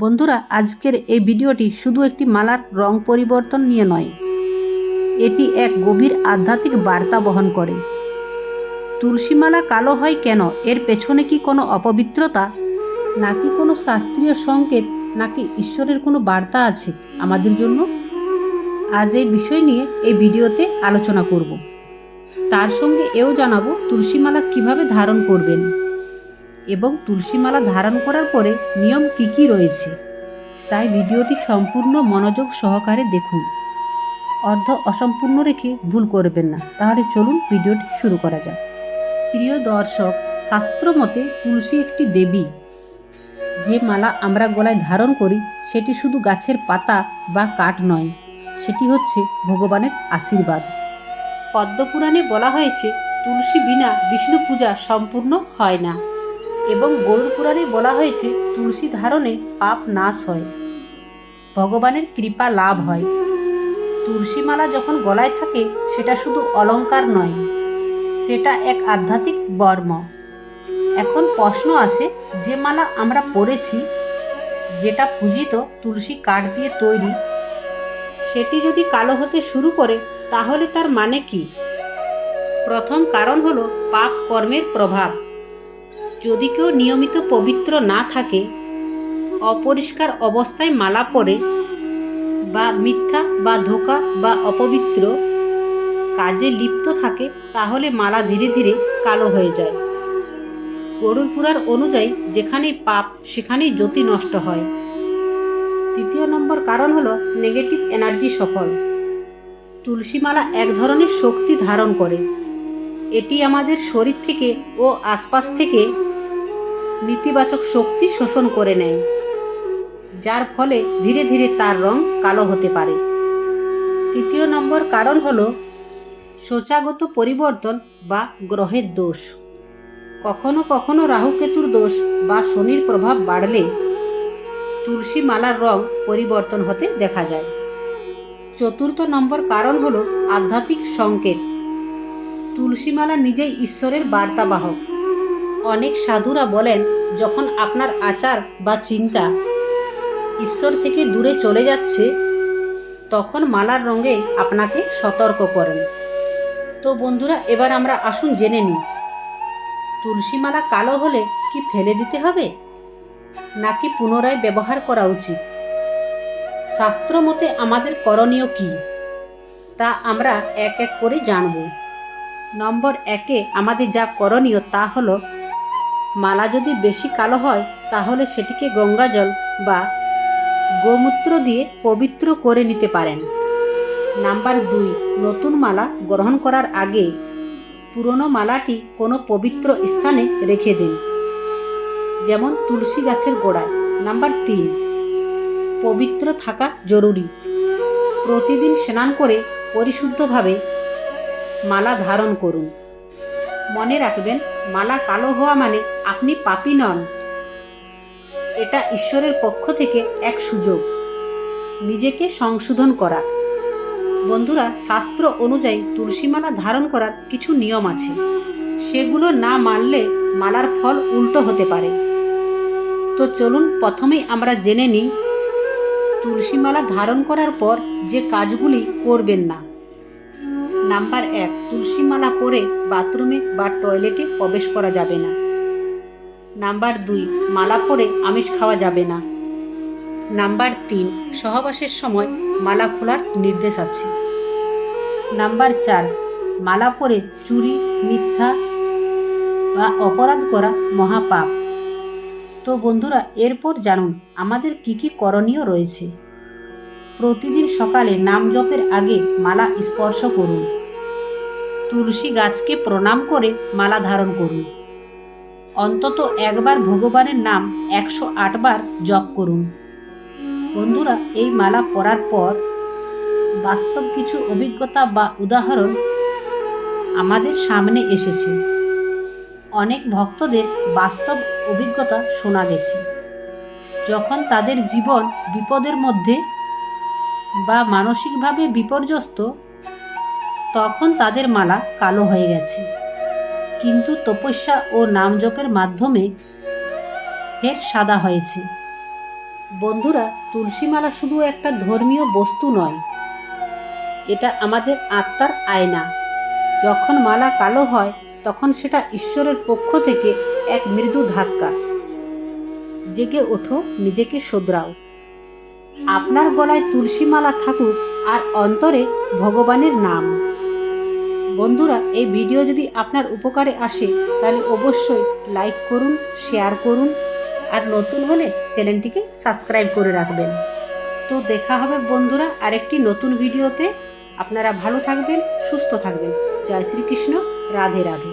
বন্ধুরা, আজকের এই ভিডিওটি শুধু একটি মালার রং পরিবর্তন নিয়ে নয়, এটি এক গভীর আধ্যাত্মিক বার্তা বহন করে। তুলসী মালা কালো হয় কেন? এর পেছনে কি কোনো অপবিত্রতা? নাকি কোনো শাস্ত্রীয় সংকেত? নাকি ঈশ্বরের কোনো বার্তা আছে আমাদের জন্য? আজ এই বিষয় নিয়ে এই ভিডিওতে আলোচনা করব। তার সঙ্গে এও জানাব তুলসী মালা কীভাবে ধারণ করবেন। এবং তুলসী মালা ধারণ করার পরে নিয়ম কি কি রয়েছে? তাই ভিডিওটি সম্পূর্ণ মনোযোগ সহকারে দেখুন। অর্ধ অসম্পূর্ণ রেখে ভুল করবেন না। তাহলে চলুন ভিডিওটি শুরু করা যাক। প্রিয় দর্শক, শাস্ত্র মতে তুলসী একটি দেবী। যে মালা আমরা গলায় ধারণ করি, সেটি শুধু গাছের পাতা বা কাঠ নয়, সেটি হচ্ছে ভগবানের আশীর্বাদ। পদ্মপুরাণে বলা হয়েছে, তুলসী বিনা বিষ্ণু পূজা সম্পূর্ণ হয় না। এবং গরুর পুরাণে বলা হয়েছে, তুলসী ধারণে পাপ নাশ হয়। ভগবানের কৃপা লাভ হয়। তুলসী মালা যখন গলায় থাকে, সেটা শুধু অলংকার নয়, সেটা এক আধ্যাত্মিক বর্ম। এখন প্রশ্ন আসে, যে মালা আমরা পরেছি, যেটা পূজিত তুলসী কাঠ দিয়ে তৈরি, সেটি যদি কালো হতে শুরু করে, তাহলে তার মানে কি? প্রথম কারণ হলো পাপ কর্মের প্রভাব। যদি কেউ নিয়মিত পবিত্র না থাকে, অপরিষ্কার অবস্থায় মালা পরে বা মিথ্যা বা ধোকা বা অপবিত্র কাজে লিপ্ত থাকে, তাহলে মালা ধীরে ধীরে কালো হয়ে যায়। গরুর পুরার অনুযায়ী যেখানেই পাপ, সেখানেই জ্যোতি নষ্ট হয়। তৃতীয় নম্বর কারণ হলো নেগেটিভ এনার্জি সফল। তুলসী মালা এক ধরনের শক্তি ধারণ করে। এটি আমাদের শরীর থেকে ও আশপাশ থেকে নেতিবাচক শক্তি শোষণ করে নেয়, যার ফলে ধীরে ধীরে তার রং কালো হতে পারে। তৃতীয় নম্বর কারণ হল শোচাগত পরিবর্তন বা গ্রহের দোষ। কখনো কখনো রাহুকেতুর দোষ বা শনির প্রভাব বাড়লে তুলসী মালার রং পরিবর্তন হতে দেখা যায়। চতুর্থ নম্বর কারণ হল আধ্যাত্মিক সংকেত। তুলসী মালা নিজেই ঈশ্বরের বার্তাবাহক। অনেক সাধুরা বলেন, যখন আপনার আচার বা চিন্তা ঈশ্বর থেকে দূরে চলে যাচ্ছে, তখন মালার রঙে আপনাকে সতর্ক করেন। তো বন্ধুরা, এবার আমরা আসুন জেনে নিই, তুলসী মালা কালো হলে কি ফেলে দিতে হবে, নাকি পুনরায় ব্যবহার করা উচিত? শাস্ত্র মতে আমাদের করণীয় কি, তা আমরা এক এক করে জানব। নম্বর একে আমাদের যা করণীয় তা হলো মালা যদি বেশি কালো হয়, তাহলে সেটিকে গঙ্গাজল বা গোমূত্র দিয়ে পবিত্র করে নিতে পারেন। নাম্বার দুই, নতুন মালা গ্রহণ করার আগে পুরনো মালাটি কোনো পবিত্র স্থানে রেখে দিন। যেমন তুলসী গাছের গোড়ায়। নাম্বার তিন, পবিত্র থাকা জরুরি। প্রতিদিন স্নান করে পরিশুদ্ধভাবে মালা ধারণ করুন। মনে রাখবেন, মালা কালো হওয়া মানে আপনি পাপি নন। এটা ঈশ্বরের পক্ষ থেকে এক সুযোগ। নিজেকে সংশোধন করা। বন্ধুরা, শাস্ত্র অনুযায়ী তুলসীমালা ধারণ করার কিছু নিয়ম আছে। সেগুলো না মানলে মালার ফল উল্টো হতে পারে। তো চলুন প্রথমেই আমরা জেনে নিই, তুলসীমালা ধারণ করার পর যে কাজগুলি করবেন না। নাম্বার এক, তুলসীমালা পরে বাথরুমে বা টয়লেটে প্রবেশ করা যাবে না। নাম্বার দুই, মালা পরে আমিষ খাওয়া যাবে না। নাম্বার তিন, সহবাসের সময় মালা খোলার নির্দেশ আছে। নাম্বার চার, মালা পরে চুরি, মিথ্যা বা অপরাধ করা মহাপাপ। তো বন্ধুরা, এরপর জানুন, আমাদের কি কি করণীয় রয়েছে? প্রতিদিন সকালে নাম জপের আগে মালা স্পর্শ করুন। তুলসী গাছকে প্রণাম করে মালা ধারণ করুন। অন্তত একবার ভগবানের নাম একশো আটবার জপ করুন। বন্ধুরা, এই মালা পরার পর বাস্তব কিছু অভিজ্ঞতা বা উদাহরণ আমাদের সামনে এসেছে। অনেক ভক্তদের বাস্তব অভিজ্ঞতা শোনা গেছে। যখন তাদের জীবন বিপদের মধ্যে বা মানসিকভাবে বিপর্যস্ত, তখন তাদের মালা কালো হয়ে গেছে। কিন্তু তপস্যা ও নাম জপের মাধ্যমে ফের সাদা হয়েছে। বন্ধুরা, তুলসীমালা শুধু একটা ধর্মীয় বস্তু নয়, এটা আমাদের আত্মার আয়না। যখন মালা কালো হয়, তখন সেটা ঈশ্বরের পক্ষ থেকে এক মৃদু ধাক্কা। জেগে ওঠো, নিজেকে শোধরাও। আপনার গলায় তুলসী মালা থাকুক আর অন্তরে ভগবানের নাম। বন্ধুরা, এই ভিডিও যদি আপনার উপকারে আসে, তাহলে অবশ্যই লাইক করুন শেয়ার করুন, আর নতুন হলে চ্যানেলটিকে সাবস্ক্রাইব করে রাখবেন। তো দেখা হবে বন্ধুরা আরেকটি নতুন ভিডিওতে। আপনারা ভালো থাকবেন, সুস্থ থাকবেন। জয় শ্রীকৃষ্ণ, রাধে রাধে।